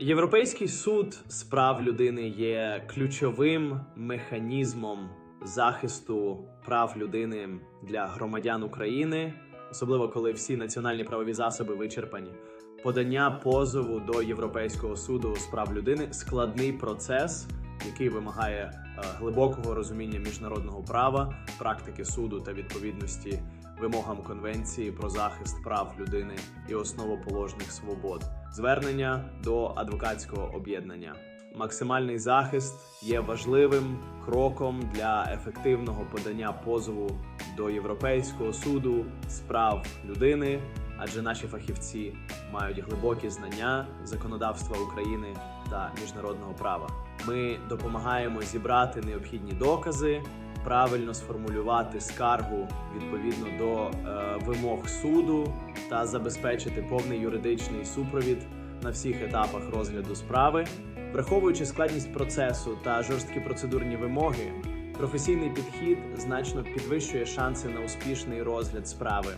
Європейський суд з прав людини є ключовим механізмом захисту прав людини для громадян України, особливо коли всі національні правові засоби вичерпані. Подання позову до Європейського суду з прав людини складний процес, який вимагає е, глибокого розуміння міжнародного права, практики суду та відповідності вимогам Конвенції про захист прав людини і основоположних свобод. Звернення до адвокатського об'єднання. Максимальний захист є важливим кроком для ефективного подання позову до Європейського суду з прав людини, адже наші фахівці мають глибокі знання законодавства України та міжнародного права. Ми допомагаємо зібрати необхідні докази, правильно сформулювати скаргу відповідно до е, вимог суду та забезпечити повний юридичний супровід на всіх етапах розгляду справи, враховуючи складність процесу та жорсткі процедурні вимоги. Професійний підхід значно підвищує шанси на успішний розгляд справи.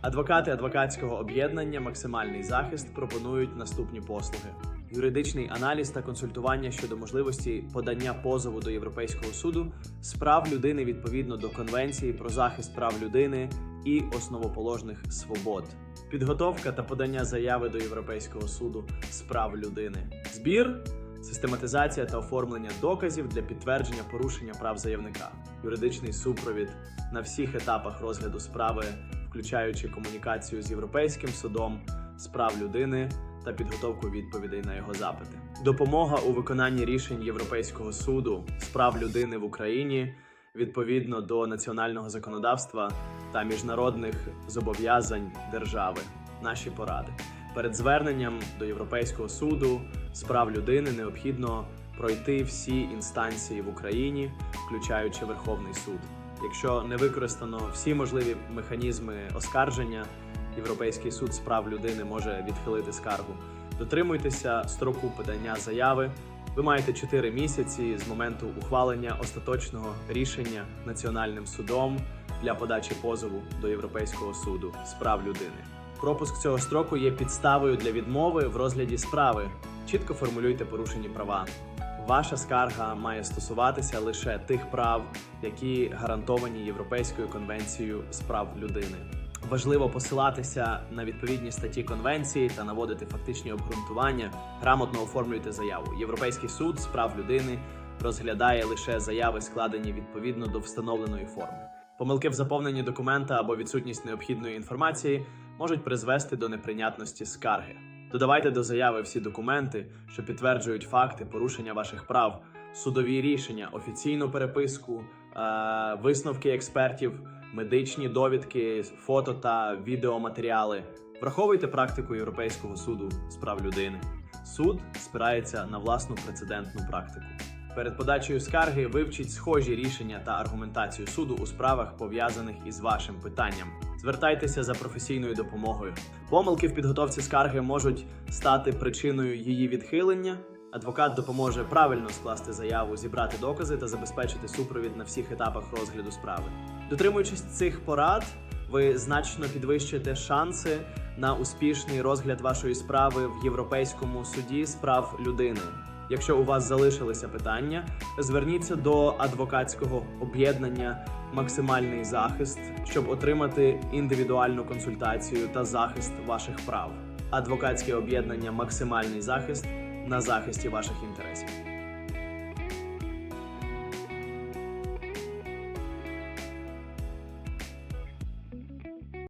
Адвокати адвокатського об'єднання Максимальний захист пропонують наступні послуги: юридичний аналіз та консультування щодо можливості подання позову до Європейського суду з прав людини відповідно до Конвенції про захист прав людини і основоположних свобод, підготовка та подання заяви до Європейського суду з прав людини, збір. Систематизація та оформлення доказів для підтвердження порушення прав заявника, юридичний супровід на всіх етапах розгляду справи, включаючи комунікацію з Європейським судом з прав людини та підготовку відповідей на його запити, допомога у виконанні рішень Європейського суду з прав людини в Україні відповідно до національного законодавства та міжнародних зобов'язань держави. Наші поради. Перед зверненням до Європейського суду з прав людини необхідно пройти всі інстанції в Україні, включаючи Верховний суд. Якщо не використано всі можливі механізми оскарження, Європейський суд з прав людини може відхилити скаргу. Дотримуйтеся строку подання заяви. Ви маєте 4 місяці з моменту ухвалення остаточного рішення національним судом для подачі позову до Європейського суду з прав людини. Пропуск цього строку є підставою для відмови в розгляді справи. Чітко формулюйте порушені права. Ваша скарга має стосуватися лише тих прав, які гарантовані Європейською конвенцією з прав людини. Важливо посилатися на відповідні статті конвенції та наводити фактичні обґрунтування. Грамотно оформлюйте заяву. Європейський суд з прав людини розглядає лише заяви, складені відповідно до встановленої форми. Помилки в заповненні документа або відсутність необхідної інформації можуть призвести до неприйнятності скарги. Додавайте до заяви всі документи, що підтверджують факти порушення ваших прав, судові рішення, офіційну переписку, е- висновки експертів, медичні довідки, фото та відеоматеріали. Враховуйте практику Європейського суду з прав людини. Суд спирається на власну прецедентну практику. Перед подачею скарги вивчіть схожі рішення та аргументацію суду у справах, пов'язаних із вашим питанням. Звертайтеся за професійною допомогою. Помилки в підготовці скарги можуть стати причиною її відхилення. Адвокат допоможе правильно скласти заяву, зібрати докази та забезпечити супровід на всіх етапах розгляду справи. Дотримуючись цих порад, ви значно підвищите шанси на успішний розгляд вашої справи в Європейському суді з прав людини. Якщо у вас залишилися питання, зверніться до адвокатського об'єднання Максимальний захист, щоб отримати індивідуальну консультацію та захист ваших прав. Адвокатське об'єднання Максимальний захист на захисті ваших інтересів.